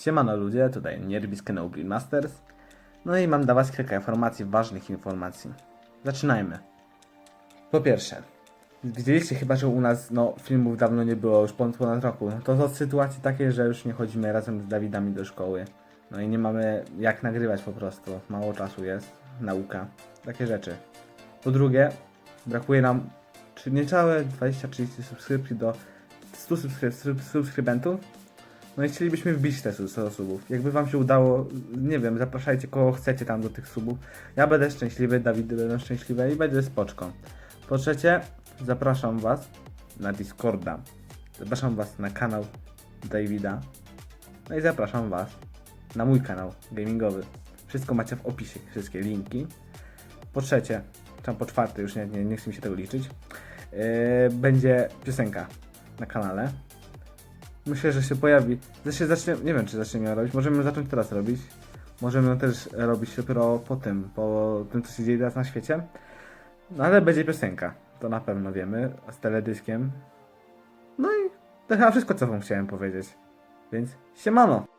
Siemano ludzie, tutaj Nierbi z kanału Green Masters. No i mam dla was kilka informacji, ważnych informacji. Zaczynajmy. Po pierwsze, widzieliście chyba, że u nas no, filmów dawno nie było, już ponad, ponad roku. To są sytuacje takie, że już nie chodzimy razem z Dawidami do szkoły. No i nie mamy jak nagrywać po prostu. Mało czasu jest, nauka, takie rzeczy. Po drugie, brakuje nam niecałe 20-30 subskrypcji do 100 subskry- subskrybentów. No i chcielibyśmy wbić te su- 100 subów. Jakby wam się udało, nie wiem, zapraszajcie kogo chcecie tam do tych subów. Ja będę szczęśliwy, Dawid będą szczęśliwe i będzie spoczko. Po trzecie, zapraszam was na Discorda. Zapraszam was na kanał Davida. No i zapraszam was na mój kanał gamingowy. Wszystko macie w opisie, wszystkie linki. Po trzecie, tam po czwarte, już nie, nie, nie chcę mi się tego liczyć, yy, będzie piosenka na kanale. Myślę, że się pojawi. Zacznie, zacznie, nie wiem, czy zaczniemy ją robić. Możemy ją zacząć teraz robić. Możemy ją też robić dopiero po tym, po tym, co się dzieje teraz na świecie. No ale będzie piosenka. To na pewno wiemy. Z teledyskiem. No i to chyba wszystko, co wam chciałem powiedzieć. Więc siemano!